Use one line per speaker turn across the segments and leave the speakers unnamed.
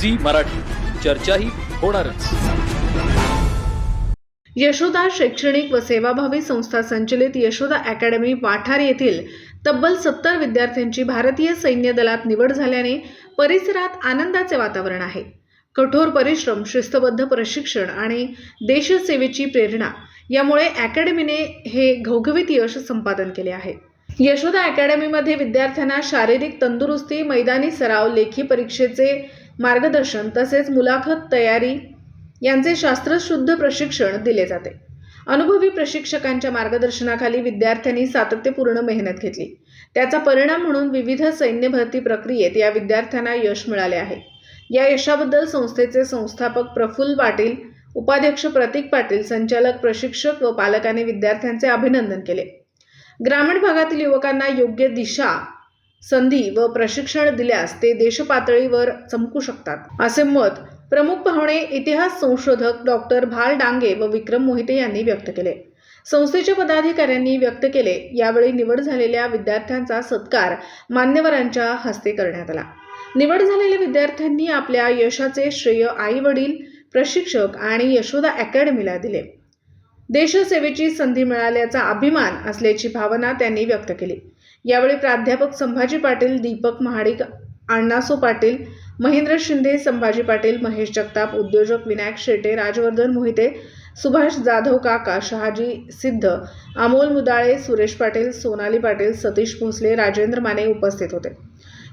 Zee Marathi. चर्चाही होणारच.
यशोदा शैक्षणिक व सेवाभावी संस्था संचलित यशोदा अकॅडमी वाठार येथील तब्बल सत्तर विद्यार्थ्यांची भारतीय सैन्य दलात निवड झाल्याने परिसरात आनंदाचे वातावरण आहे. कठोर परिश्रम शिस्तबद्ध प्रशिक्षण आणि देशसेवेची प्रेरणा यामुळे अकॅडमीने हे घवघवीत यश संपादन केले आहे. यशोदा अकॅडमीमध्ये विद्यार्थ्यांना शारीरिक तंदुरुस्ती मैदानी सराव लेखी परीक्षेचे मार्गदर्शन तसेच मुलाखत तयारी यांचे शास्त्रशुद्ध प्रशिक्षण दिले जाते. अनुभवी प्रशिक्षकांच्या मार्गदर्शनाखाली विद्यार्थ्यांनी सातत्यपूर्ण मेहनत घेतली. त्याचा परिणाम म्हणून विविध सैन्य भरती प्रक्रियेत या विद्यार्थ्यांना यश मिळाले आहे. या यशाबद्दल संस्थेचे संस्थापक प्रफुल्ल पाटील उपाध्यक्ष प्रतीक पाटील संचालक प्रशिक्षक व पालकांनी विद्यार्थ्यांचे अभिनंदन केले. ग्रामीण भागातील युवकांना योग्य दिशा संधी व प्रशिक्षण दिल्यास ते देशपातळीवर चमकू शकतात. असे मत प्रमुख पाहुणे इतिहास संशोधक डॉक्टर भाल डांगे व विक्रम मोहिते यांनी व्यक्त केले. संस्थेच्या पदाधिकाऱ्यांनी व्यक्त केले. यावेळी निवड झालेल्या विद्यार्थ्यांचा सत्कार मान्यवरांच्या हस्ते करण्यात आला. निवड झालेल्या विद्यार्थ्यांनी आपल्या यशाचे श्रेय आई वडील प्रशिक्षक आणि यशोदा अकॅडमीला दिले. देशसेवेची संधी मिळाल्याचा अभिमान असल्याची भावना त्यांनी व्यक्त केली. यावेळी प्राध्यापक संभाजी पाटील दीपक महाडिक अण्णासो पाटील महेंद्र शिंदे संभाजी पाटील महेश जगताप उद्योजक विनायक शेटे राजवर्धन मोहिते सुभाष जाधव काका शहाजी सिद्ध अमोल मुदाळे सुरेश पाटील सोनाली पाटील सतीश भोसले राजेंद्र माने उपस्थित होते.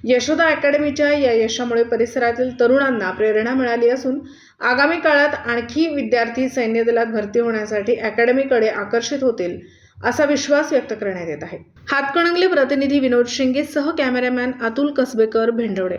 यशोदा अकॅडमीच्या या यशामुळे परिसरातील तरुणांना प्रेरणा मिळाली असून आगामी काळात आणखी विद्यार्थी सैन्य दलात भरती होण्यासाठी अकॅडमीकडे आकर्षित होतील असा विश्वास व्यक्त करण्यात येत आहे. हातकणंगले प्रतिनिधी विनोद शिंगे सह कॅमेरामॅन अतुल कसबेकर भेंडवडे